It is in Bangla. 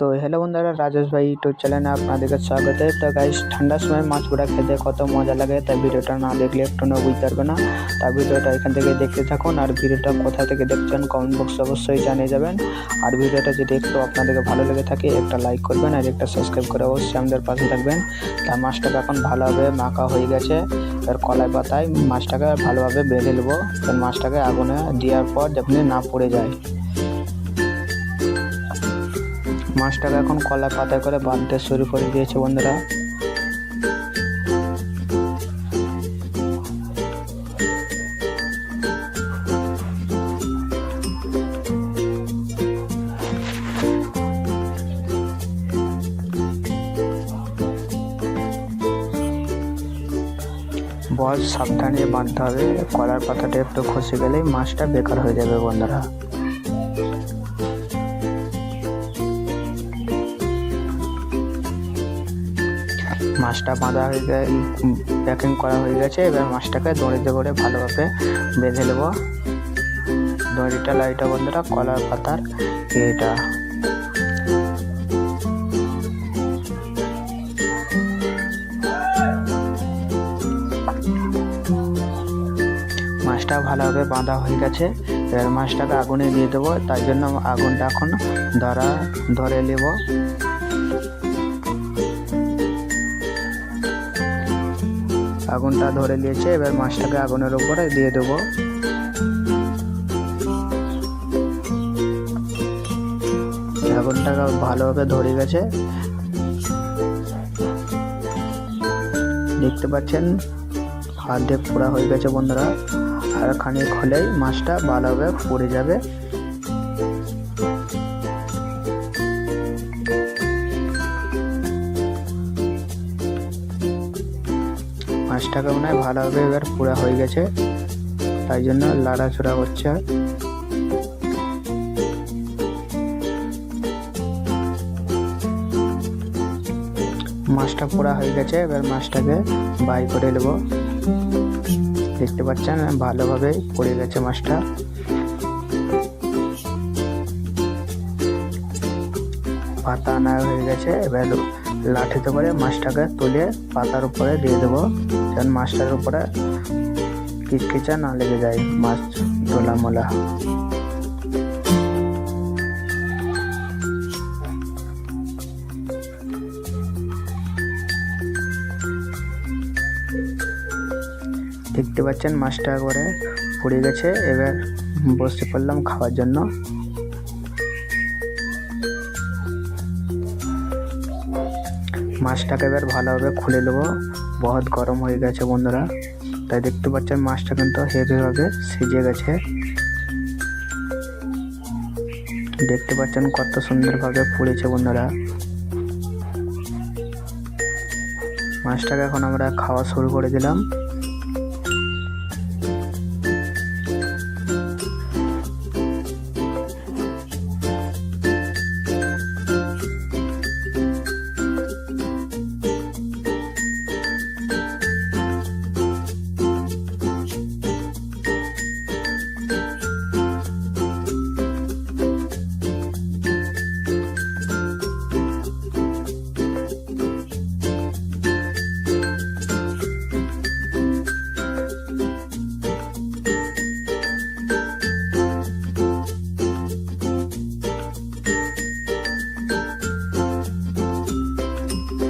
তো হ্যালো বন্ধুরা, রাজেশ ভাই ইউটিউব চ্যানেলে আপনাদেরকে স্বাগত। তো গাইস ঠান্ডার সময় মাছ পোড়া খেতে কত মজা লাগে, তাই ভিডিওটা না দেখলে একটু না বুঝতে পারবে না। তার ভিডিওটা এখান থেকে দেখতে থাকুন, আর ভিডিওটা কোথা থেকে দেখছেন কমেন্ট বক্সে অবশ্যই জানিয়ে যাবেন। আর ভিডিওটা যদি একটু আপনাদেরকে ভালো লেগে থাকে, একটা লাইক করবেন আর একটা সাবস্ক্রাইব করে অবশ্যই আমাদের পাশে থাকবেন। তার মাছটাকে এখন ভালোভাবে মাখা হয়ে গেছে, এবার কলাই পাতায় মাছটাকে ভালোভাবে বেঁধে নেব। মাছটাকে আগুনে দেওয়ার পর যখন না পড়ে যায়। মাছটাকে এখন কলা পাতায় করে বাঁধতে শুরু করে দিয়েছে বন্ধুরা। বস সাবধানে বাঁধতে হবে, কলার পাতাটা একটু খসে গেলেই মাছটা বেকার হয়ে যাবে বন্ধুরা। মাছটা বাঁধা হয়ে গে প্যাকিং করা হয়ে গেছে। এবার মাছটাকে দড়িতে করে ভালোভাবে বেঁধে নেব। দড়িটা লাইটা বন্ধুরা কলার পাতার এটা। মাছটা ভালোভাবে বাঁধা হয়ে গেছে। এবার মাছটাকে আগুনে দিয়ে দেবো। তাই জন্য আগুনটা এখন ধরা, ধরে নেব। আগুনটা ধরে নিয়েছে, এবার মাছটাকে আগুনের উপরে দিয়ে দেবো। আগুনটাকে ভালোভাবে ধরে গেছে। দেখতে পাচ্ছেন অর্ধেক পোড়া হয়ে গেছে বন্ধুরা। আর খানিক হলেই মাছটা ভালোভাবে পড়ে যাবে। মাছটাকে মনে হয়, ভালোভাবে এবার পুরা হয়ে গেছে। তাই জন্য লাড়াচড়া করছে মাছটা পোড়া হয়ে গেছে, এবার মাছটাকে বাই করে নেব। দেখতে পাচ্ছেন, ভালোভাবে পড়ে গেছে মাছটা। পাতা আনা হয়ে গেছে, এবার লাঠিতে করে মাছটাকে তুলে পাতার উপরে দিয়ে দেবো, যেন মাছটার উপরে কিচকিচা না লেগে যায়, মাছ মোলা। দেখতে পাচ্ছেন মাছটা করে পড়ে গেছে, এবার বসে পড়লাম খাওয়ার জন্য। মাছটাকে এবার ভালোভাবে খুলে নেব। বহুত গরম হয়ে গেছে বন্ধুরা। তাই দেখতে পাচ্ছেন মাছটা কিন্তু হেভিভাবে সিজে গেছে। দেখতে পাচ্ছেন কত সুন্দরভাবে ফুলেছে বন্ধুরা। মাছটাকে এখন আমরা খাওয়া শুরু করে দিলাম।